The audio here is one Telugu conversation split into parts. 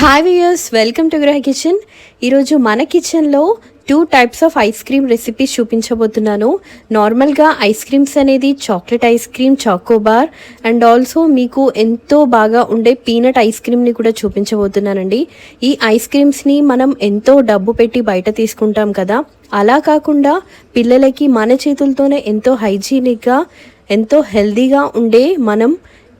Hi viewers welcome to Graha kitchen ఈరోజు మన కిచెన్లో two types of ice cream recipes చూపించబోతున్నాను. నార్మల్గా ఐస్ క్రీమ్స్ అనేది chocolate ice cream chocobar and also మీకు ఎంతో బాగా ఉండే పీనట్ ఐస్ క్రీమ్ని కూడా చూపించబోతున్నానండి. ఈ ఐస్ క్రీమ్స్ని మనం ఎంతో డబ్బు పెట్టి బయట తీసుకుంటాం కదా. అలా కాకుండా పిల్లలకి మన చేతులతోనే ఎంతో హైజీనిక్గా ఎంతో హెల్దీగా ఉండే మనం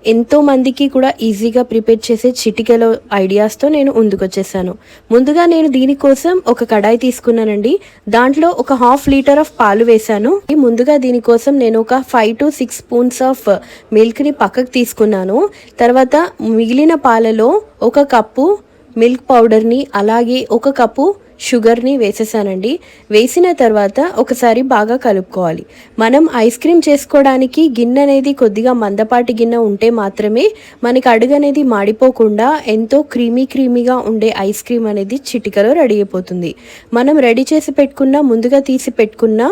ఎంతో మందికి కూడా ఈజీగా ప్రిపేర్ చేసే చిటికెలో ఐడియాస్తో నేను ముందుకొచ్చేసాను. ముందుగా నేను దీనికోసం ఒక కడాయి తీసుకున్నానండి. దాంట్లో ఒక హాఫ్ లీటర్ ఆఫ్ పాలు వేశాను. ముందుగా దీనికోసం నేను ఒక five to six spoons of మిల్క్ని పక్కకు తీసుకున్నాను. తర్వాత మిగిలిన పాలలో ఒక కప్పు మిల్క్ పౌడర్ని అలాగే ఒక కప్పు షుగర్ని వేసేసానండి. వేసిన తర్వాత ఒకసారి బాగా కలుపుకోవాలి. మనం ఐస్ క్రీమ్ చేసుకోవడానికి గిన్నె అనేది కొద్దిగా మందపాటి గిన్నె ఉంటే మాత్రమే మనకి అడుగు అనేది మాడిపోకుండా ఎంతో క్రీమీ క్రీమీగా ఉండే ఐస్ క్రీమ్ అనేది చిటికలో రెడీ అయిపోతుంది. మనం రెడీ చేసి పెట్టుకున్న ముందుగా తీసి పెట్టుకున్న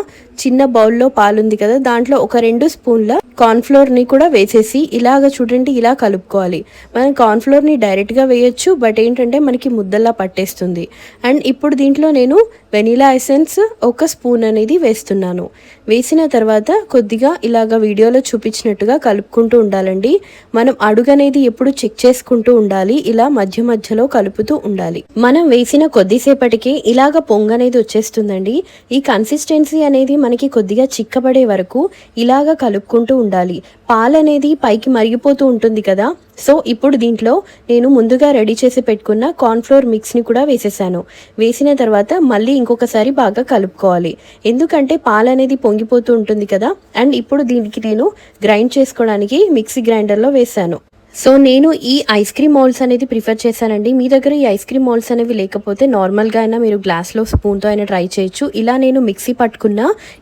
చిన్న బౌల్లో పాలుంది కదా దాంట్లో ఒక రెండు స్పూన్ల కార్న్ఫ్లోర్ని కూడా వేసేసి ఇలాగ చూడండి ఇలా కలుపుకోవాలి. మనం కార్న్ఫ్లోర్ని డైరెక్ట్గా వేయొచ్చు బట్ ఏంటంటే మనకి ముద్దల్లా పట్టేస్తుంది. అండ్ ఇప్పుడు దీంట్లో నేను వెనీలా ఎసెన్స్ ఒక స్పూన్ అనేది వేస్తున్నాను. వేసిన తర్వాత కొద్దిగా ఇలాగ వీడియోలో చూపించినట్టుగా కలుపుకుంటూ ఉండాలండి. మనం అడుగు అనేది ఎప్పుడు చెక్ చేసుకుంటూ ఉండాలి. ఇలా మధ్య మధ్యలో కలుపుతూ ఉండాలి. మనం వేసిన కొద్దిసేపటికి ఇలాగ పొంగ అనేది వచ్చేస్తుందండి. ఈ కన్సిస్టెన్సీ అనేది మనకి కొద్దిగా చిక్కబడే వరకు ఇలాగ కలుపుకుంటూ ఉండాలి. పాలు అనేది పైకి మరిగిపోతూ ఉంటుంది కదా. సో ఇప్పుడు దీంట్లో నేను ముందుగా రెడీ చేసి పెట్టుకున్న కార్న్ఫ్లోర్ మిక్స్ని కూడా వేసేసాను. వేసిన తర్వాత మళ్ళీ ఇంకొకసారి బాగా కలుపుకోవాలి. ఎందుకంటే పాలు అనేది పొంగిపోతూ ఉంటుంది కదా. అండ్ ఇప్పుడు దీనికి నేను గ్రైండ్ చేసుకోవడానికి మిక్సీ గ్రైండర్లో వేశాను. సో నేను ఈ ఐస్ క్రీమ్ మౌల్స్ అనేది ప్రిఫర్ చేశానండి. మీ దగ్గర ఈ ఐస్ క్రీమ్ మౌల్స్ అనేవి లేకపోతే నార్మల్గా అయినా మీరు గ్లాస్లో స్పూన్తో అయినా ట్రై చేయొచ్చు. ఇలా నేను మిక్సీ పట్టుకున్న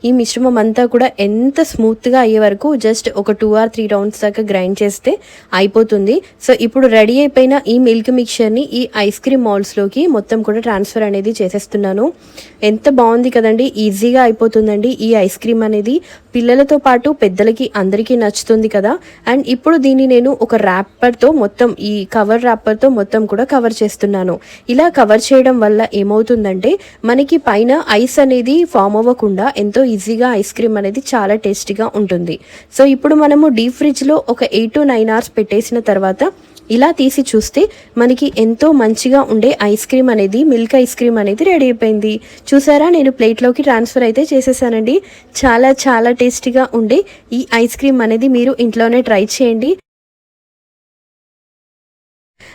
ఈ మిశ్రమం అంతా కూడా ఎంత స్మూత్గా అయ్యే వరకు జస్ట్ ఒక టూ ఆర్ త్రీ రౌండ్స్ దాకా గ్రైండ్ చేస్తే అయిపోతుంది. సో ఇప్పుడు రెడీ అయిపోయిన ఈ మిల్క్ మిక్చర్ని ఈ ఐస్ క్రీమ్ మౌల్స్లోకి మొత్తం కూడా ట్రాన్స్ఫర్ అనేది చేసేస్తున్నాను. ఎంత బాగుంది కదండి. ఈజీగా అయిపోతుందండి ఈ ఐస్ క్రీమ్ అనేది. పిల్లలతో పాటు పెద్దలకి అందరికీ నచ్చుతుంది కదా. అండ్ ఇప్పుడు దీన్ని నేను ఒక ర్యాప్ ర్యాపర్తో మొత్తం ఈ కవర్ ర్యాపర్తో మొత్తం కూడా కవర్ చేస్తున్నాను. ఇలా కవర్ చేయడం వల్ల ఏమవుతుందంటే మనకి పైన ఐస్ అనేది ఫామ్ అవ్వకుండా ఎంతో ఈజీగా ఐస్ క్రీమ్ అనేది చాలా టేస్టీగా ఉంటుంది. సో ఇప్పుడు మనము డీప్ ఫ్రిడ్జ్లో ఒక ఎయిట్ టు నైన్ అవర్స్ పెట్టేసిన తర్వాత ఇలా తీసి చూస్తే మనకి ఎంతో మంచిగా ఉండే ఐస్ క్రీమ్ అనేది మిల్క్ ఐస్ క్రీమ్ అనేది రెడీ అయిపోయింది. చూసారా? నేను ప్లేట్లోకి ట్రాన్స్ఫర్ అయితే చేసేసానండి. చాలా చాలా టేస్టీగా ఉండే ఈ ఐస్ క్రీమ్ అనేది మీరు ఇంట్లోనే ట్రై చేయండి.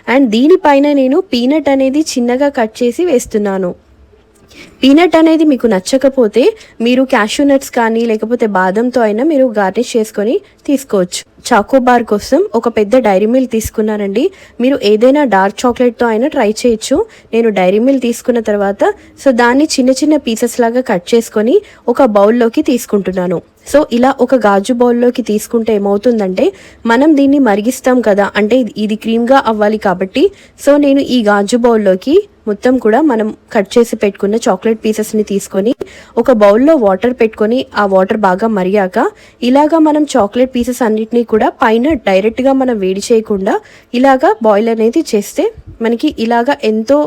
అండ్ దీనిపైన నేను పీనట్ అనేది చిన్నగా కట్ చేసి వేస్తున్నాను. పీనట్ అనేది మీకు నచ్చకపోతే మీరు క్యాష్యూ నట్స్ కానీ లేకపోతే బాదంతో అయినా మీరు గార్నిష్ చేసుకొని తీసుకోవచ్చు. చాకోబార్ కోసం ఒక పెద్ద డైరీ మిల్ తీసుకున్నానండి. మీరు ఏదైనా డార్క్ చాక్లెట్తో అయినా ట్రై చేయొచ్చు. నేను డైరీ మిల్ తీసుకున్న తర్వాత సో దాన్ని చిన్న చిన్న పీసెస్ లాగా కట్ చేసుకొని ఒక బౌల్లోకి తీసుకుంటున్నాను. సో ఇలా ఒక గాజు బౌల్లోకి తీసుకుంటే ఏమవుతుందంటే మనం దీన్ని మరిగిస్తాం కదా అంటే ఇది క్రీమ్గా అవ్వాలి కాబట్టి సో నేను ఈ గాజు బౌల్లోకి మొత్తం కూడా మనం కట్ చేసి పెట్టుకున్న చాక్లెట్ పీసెస్ని తీసుకొని ఒక బౌల్లో వాటర్ పెట్టుకొని ఆ వాటర్ బాగా మరిగాక ఇలాగా మనం చాక్లెట్ పీసెస్ అన్నిటినీ కూడా పైన డైరెక్ట్గా మనం వేడి చేయకుండా ఇలాగా బాయిల్ అనేది చేస్తే మనకి ఇలాగా ఎంతో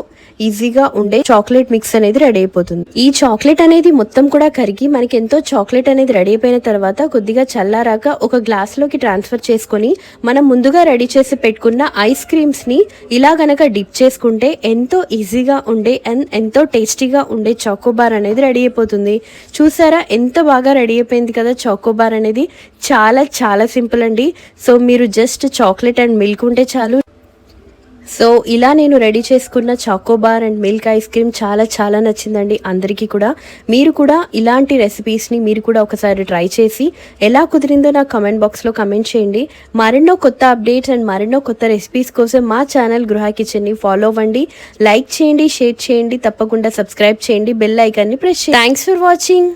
ఈజీగా ఉండే చాక్లెట్ మిక్స్ అనేది రెడీ అయిపోతుంది. ఈ చాక్లెట్ అనేది మొత్తం కూడా కరిగి మనకి ఎంతో చాక్లెట్ అనేది రెడీ అయిపోయిన తర్వాత కొద్దిగా చల్లారాక ఒక గ్లాస్లోకి ట్రాన్స్ఫర్ చేసుకొని మనం ముందుగా రెడీ చేసి పెట్టుకున్న ఐస్ క్రీమ్స్ని ఇలా గనక డిప్ చేసుకుంటే ఎంతో ఈజీగా ఉండే అండ్ ఎంతో టేస్టీగా ఉండే చాకోబార్ అనేది రెడీ అయిపోతుంది. చూసారా? ఎంత బాగా రెడీ అయిపోయింది కదా చాకోబార్ అనేది. చాలా చాలా సింపుల్ అండి. సో మీరు జస్ట్ చాక్లెట్ అండ్ మిల్క్ ఉంటే చాలు. సో ఇలా నేను రెడీ చేసుకున్న chocobar and milk ice cream చాలా చాలా నచ్చిందండి అందరికీ కూడా. మీరు కూడా ఇలాంటి రెసిపీస్ని మీరు కూడా ఒకసారి ట్రై చేసి ఎలా కుదిరిందో నాకు కమెంట్ బాక్స్లో కమెంట్ చేయండి. మరెన్నో కొత్త అప్డేట్స్ అండ్ మరెన్నో కొత్త రెసిపీస్ కోసం మా ఛానల్ గృహ కిచెన్ని ఫాలో అవ్వండి. లైక్ చేయండి షేర్ చేయండి తప్పకుండా సబ్స్క్రైబ్ చేయండి బెల్ ఐకాన్ని ప్రెస్ చేయండి. Thanks for watching